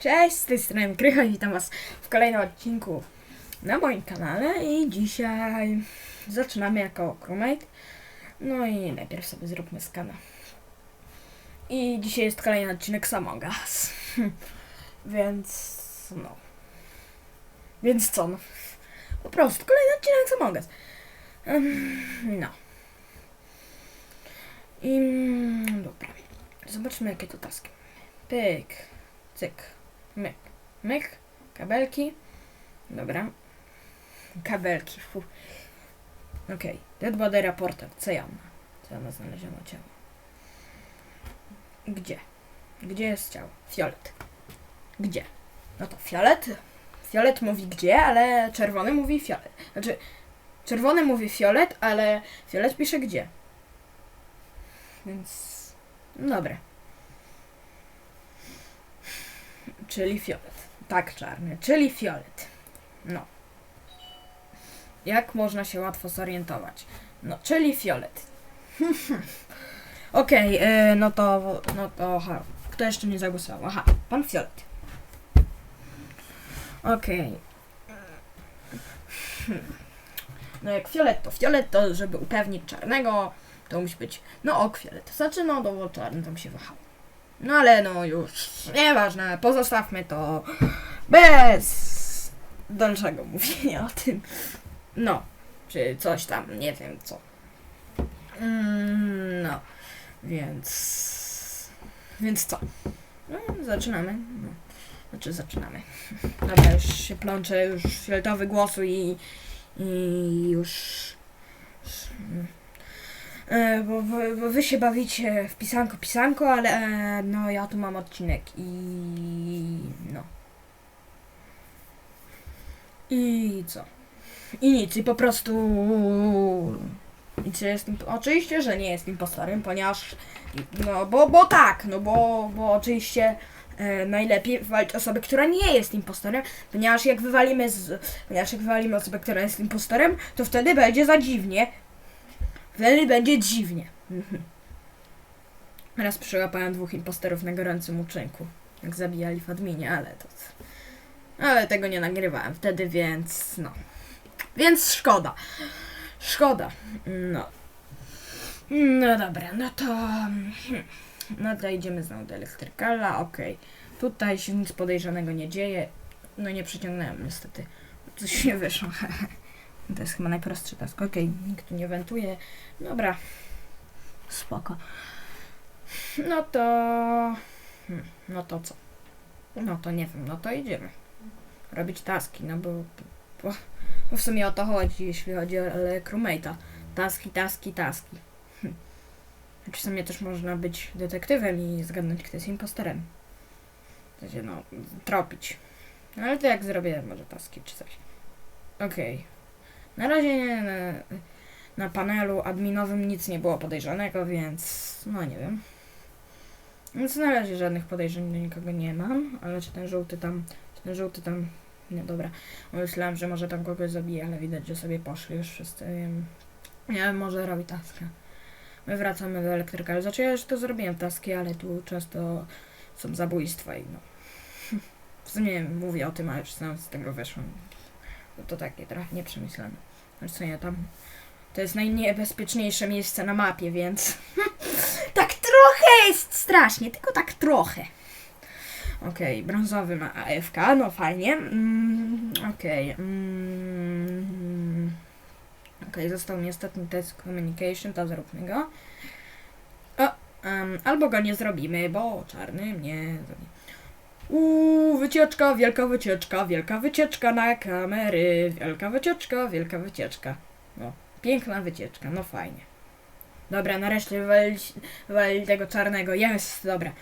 Cześć, z tej strony Krycha witam was w kolejnym odcinku na moim kanale i dzisiaj zaczynamy jako crewmate. No i najpierw sobie zróbmy skana. I dzisiaj jest kolejny odcinek Us. Więc no. Więc co no. Po prostu kolejny odcinek. Ym, No. I mm, dobra. Zobaczmy jakie to taski. Pyk. Cyk. Myk. Myk. Kabelki. Dobra. Kabelki. Fu. Okej. Dead body reporter. Cyjan. Cyjana znaleziono ciało. Gdzie? Gdzie jest ciało? Fiolet. Gdzie? No to fiolet. Fiolet mówi gdzie, ale czerwony mówi fiolet. Znaczy, czerwony mówi fiolet, ale fiolet pisze gdzie. Więc... Dobra. Czyli fiolet. Tak, czarny, czyli fiolet. No. Jak można się łatwo zorientować? No, czyli fiolet. Okej, y, no to, no to, aha. Kto jeszcze nie zagłosował? Aha, pan fiolet. Okej. Hmm. No jak fiolet to fiolet, to żeby upewnić czarnego, to musi być, no ok, fiolet. Znaczy, no, to czarny tam się wahał. No ale no już, nieważne, pozostawmy to bez dalszego mówienia o tym. No, czy coś tam, nie wiem co. Mm, no, więc, więc co? No, zaczynamy. No. Znaczy zaczynamy. Dobra, już się plączę, już fioletowy głosu i, i już... E, bo, bo, bo wy się bawicie w pisanko, pisanko, ale e, no ja tu mam odcinek i no. I co? I nic, i po prostu nic, jest, oczywiście, że nie jest impostorem, ponieważ no bo, bo tak, no bo, bo oczywiście e, najlepiej wywalić osobę, która nie jest impostorem, ponieważ jak wywalimy z, ponieważ jak wywalimy osobę, która jest impostorem, to wtedy będzie za dziwnie, Wtedy będzie dziwnie. Raz przyłapałem dwóch imposterów na gorącym uczynku. Jak zabijali w adminie, ale to... Ale tego nie nagrywałem wtedy, więc no. Więc szkoda. Szkoda. No. No dobra, no to... hmm. No to idziemy znowu do elektrykala, okej. Tutaj się nic podejrzanego nie dzieje. No nie przyciągnąłem niestety. Coś nie wyszło. To jest chyba najprostszy task. Okej, nikt tu nie wentuje. Dobra. Spoko. No to... Hmm, no to co? No to nie wiem, no to idziemy. Robić taski, no bo... Bo, bo w sumie o to chodzi, jeśli chodzi o crewmate'a. Taski, taski, taski. Hm. Znaczy w sumie też można być detektywem i zgadnąć, kto jest impostorem. W sensie, no, tropić. No ale to jak zrobię może taski czy coś. Okej. Na razie na, na panelu adminowym nic nie było podejrzanego, więc no nie wiem. Więc na razie żadnych podejrzeń do nikogo nie mam, ale czy ten żółty tam, czy ten żółty tam, nie dobra. Myślałem, że może tam kogoś zabije, ale widać, że sobie poszli już wszyscy, wiem, może robi taskę. My wracamy do elektryka. Znaczy ja już to zrobiłem taski, ale tu często są zabójstwa i no. W sumie mówię o tym, a już sam z tego wyszłam. No to takie trochę nieprzemyślane. Co ja tam... To jest najniebezpieczniejsze miejsce na mapie, więc... tak trochę jest strasznie, tylko tak trochę. Okej, brązowy ma AFK, no fajnie. Mm, Okej. mm, Okej, został mi ostatni test communication, to zróbmy go. O, em, albo go nie zrobimy, bo czarny mnie zrobi. Uuu, wycieczka, wielka wycieczka, wielka wycieczka na kamery, wielka wycieczka, wielka wycieczka. No, piękna wycieczka, no fajnie. Dobra, nareszcie wywalili, tego czarnego, jest, dobra.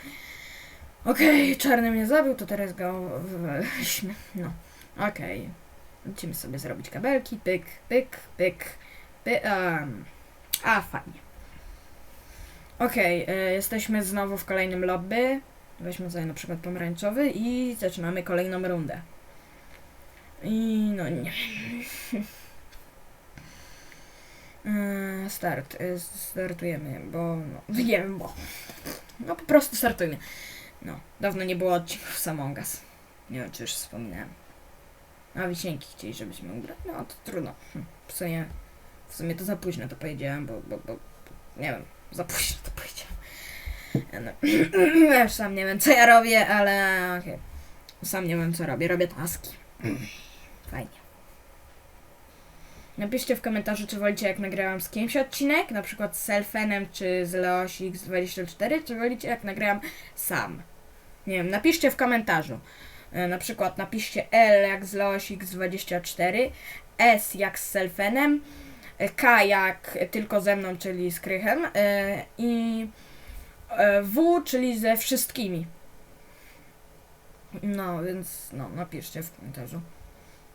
Okej, czarny mnie zabił, to teraz go wywaliliśmy. No, okej. Musimy sobie zrobić kabelki, pyk, pyk, pyk, pyk, um. A, fajnie. Okej, y, jesteśmy znowu w kolejnym lobby. Weźmy sobie na przykład pomarańczowy i zaczynamy kolejną rundę. I no nie. Yy, Start. Yy, Startujemy, bo no, wiem, bo. No po prostu startujmy. No, dawno nie było odcinków z Among Us. Nie wiem, czy już wspominałem. A wisienki chcieli, żebyśmy ugrali. No to trudno. Hm, W sumie, w sumie to za późno to powiedziałem, bo, bo, bo nie wiem, za późno No, ja sam nie wiem, co ja robię, ale okej. Sam nie wiem, co robię. Robię taski. Fajnie. Napiszcie w komentarzu, czy wolicie, jak nagrałam z kimś odcinek, na przykład z Selfenem czy z Leosix24, czy wolicie, jak nagrałam sam. Nie wiem, napiszcie w komentarzu. E, Na przykład napiszcie L jak z Leosix24, S jak z Selfenem, e, K jak tylko ze mną, czyli z Krychem e, i e, W, czyli ze wszystkimi. No, więc no, napiszcie w komentarzu,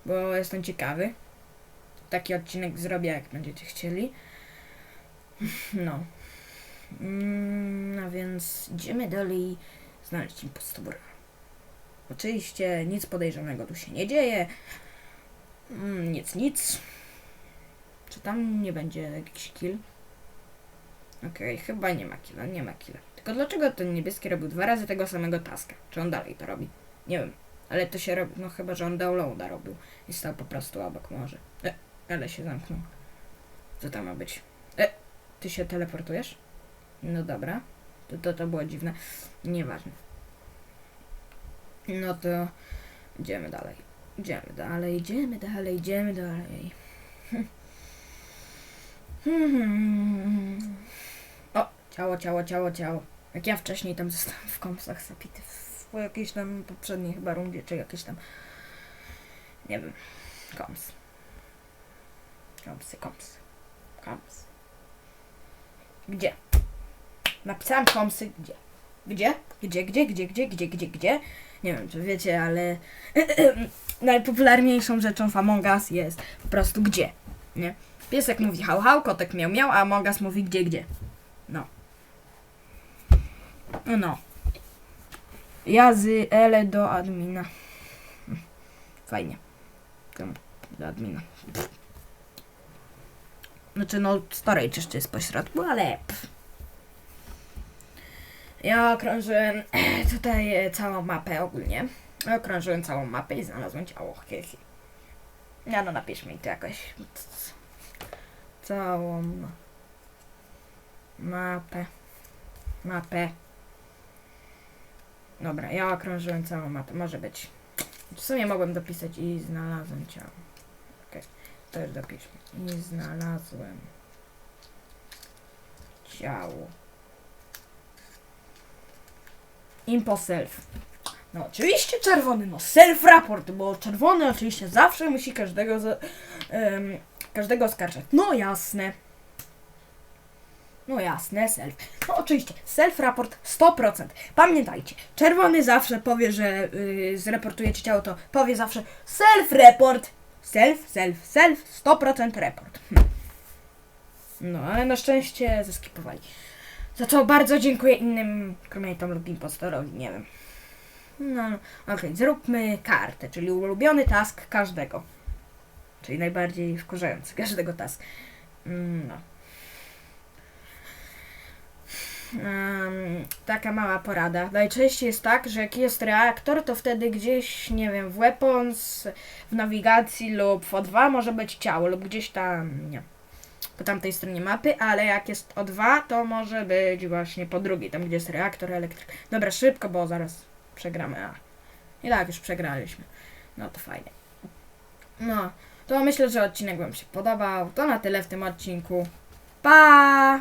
bo jestem ciekawy. Taki odcinek zrobię, jak będziecie chcieli. No. Mm, No więc idziemy dalej znaleźć impostora. Oczywiście nic podejrzanego tu się nie dzieje. Mm, Nic, nic. Czy tam nie będzie jakiś kill? Okej, chyba nie ma killa, nie ma killa. Tylko dlaczego ten niebieski robił dwa razy tego samego taska? Czy on dalej to robi? Nie wiem. Ale to się robi, no chyba, że on downloada robił i stał po prostu obok może. E, ale się zamknął. Co tam ma być? E, ty się teleportujesz? No dobra. To, to, to było dziwne. Nieważne. No to idziemy dalej. Idziemy dalej, idziemy dalej, idziemy dalej. O, ciało, ciało, ciało, ciało. Jak ja wcześniej tam zostałem w komsach zapity w jakiejś tam poprzedniej chyba rundzie, czy jakieś tam nie wiem, koms. Komsy, komsy. Koms. Gdzie? Napisałam komsy, gdzie? Gdzie? Gdzie, gdzie, gdzie, gdzie, gdzie, gdzie, gdzie? Nie wiem, czy wiecie, ale najpopularniejszą rzeczą w Among Us jest po prostu gdzie, nie? Piesek mówi hał, hał, kotek miał, miał, a Among Us mówi gdzie, gdzie. No. Ja z Ele do admina. Fajnie. Do admina. Znaczy, no, storage jeszcze jest pośrodku, ale... Pff. Ja okrążyłem tutaj e, całą mapę ogólnie. Okrążyłem całą mapę i znalazłem ciało. Hehe. Ja no napisz mi to jakoś. Całą mapę. Mapę. Dobra, ja okrążyłem całą mapę. Może być. W sumie mogłem dopisać i znalazłem ciało. Okej, to już dopiszmy. I znalazłem ciało. Impo self. No oczywiście czerwony, no self-raport, bo czerwony oczywiście zawsze musi każdego, za, em, każdego oskarżać. No jasne. No jasne, self. No oczywiście, self-raport 100%. Pamiętajcie, czerwony zawsze powie, że yy, zreportujecie ciało, to powie zawsze self-report. Self, self, self, 100% report. Hm. No, ale na szczęście zeskipowali. Za to bardzo dziękuję innym kromietom lub impostorowi, nie wiem. No, okej, zróbmy kartę, czyli ulubiony task każdego. Czyli najbardziej wkurzający każdego task. Mm, No. Em, taka mała porada. Najczęściej jest tak, że jak jest reaktor, to wtedy gdzieś, nie wiem, w weapons, w nawigacji lub w O2 może być ciało lub gdzieś tam, nie po tamtej stronie mapy, ale jak jest O2, to może być właśnie po drugiej, tam gdzie jest reaktor elektryk. Dobra, szybko, bo zaraz przegramy. A. I tak, już przegraliśmy. No to fajnie. No, to myślę, że odcinek Wam się podobał. To na tyle w tym odcinku. Pa!